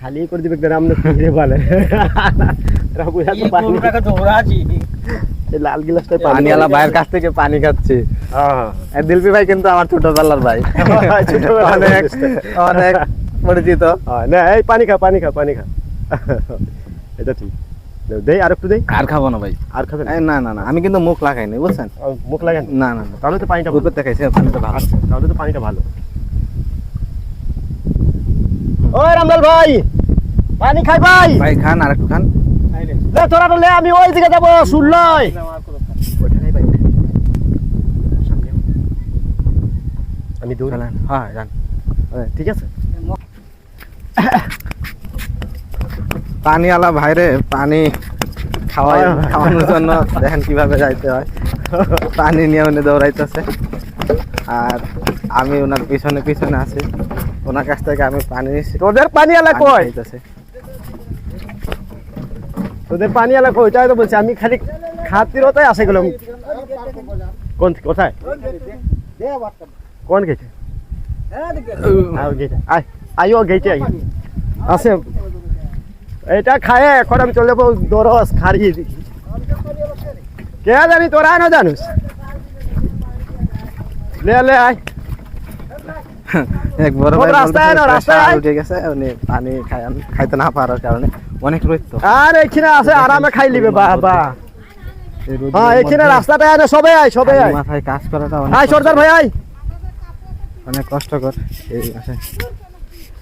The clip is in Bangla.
খালি করে দিবে আমরা ফিরে বলে? লাল গিলাসটা পানি পানিওয়ালা ভাইয়ের কাছ থেকে পানি খাচ্ছি। হ্যাঁ। দিলপি ভাই কিন্তু আমার ছোটবেলার ভাই। অনেক অনেক পরিচিত। হ্যাঁ, না এই পানি খা পানি খা পানি খা। এটা ঠিক। দেই আর একটু দেই। আর খাব না ভাই। আর খাবেন না? না না আমি কিন্তু মুখ লাগাইনি বুঝছেন? মুখ লাগেন না না না। তাহলে তো পানিটা। উপর থেকে পানিটা ভালো। আচ্ছা, তাহলে তো পানিটা ভালো। ওই রামলাল ভাই পানি খাই ভাই। ভাই খান আর একটু খান। লে তোরা তো লে আমি ওই দিকে যাব শুনলই আমি দৌড়। হ্যাঁ যান। ঠিক আছে? পানিওয়ালা ভাইরে পানি খাওয়াই হ্যাঁ। খাওয়ানোর জন্য দেখেন কীভাবে যাইতে হয়। পানি নিয়ে উনি দৌড়াইতেছে। আর আমি ওনার পিছনে পিছনে আছি। ওনার কাছ থেকে আমি পানি নিচ্ছি তোদের পানি আলা কই। তোদের পানি আলা কই? তাই তো বলছি আমি খালি খাতির ওটাই আসে গেলাম। কোন কোথায়? কোন গেছে আয় আইও গেছে আছে। এটা খায় এখন আমি চলে যাব দরস খারিয়ে দিই কে জানি তোরা না জানিস। লে লে আয়। এক বড় ভাই রাস্তায় না, রাস্তায় উঠে গেছে উনি পানি খাইতে না পারার কারণে অনেক রোদ তো। আর এখানে আছে আরামে খাই লিবে বাবা। হ্যাঁ এখানে রাস্তাটা আয় না সবে আয় সবে আয়। মাথায় কাজ করাটা আয় সর্দার ভাই আয়। অনেক কষ্টকর। এই আসে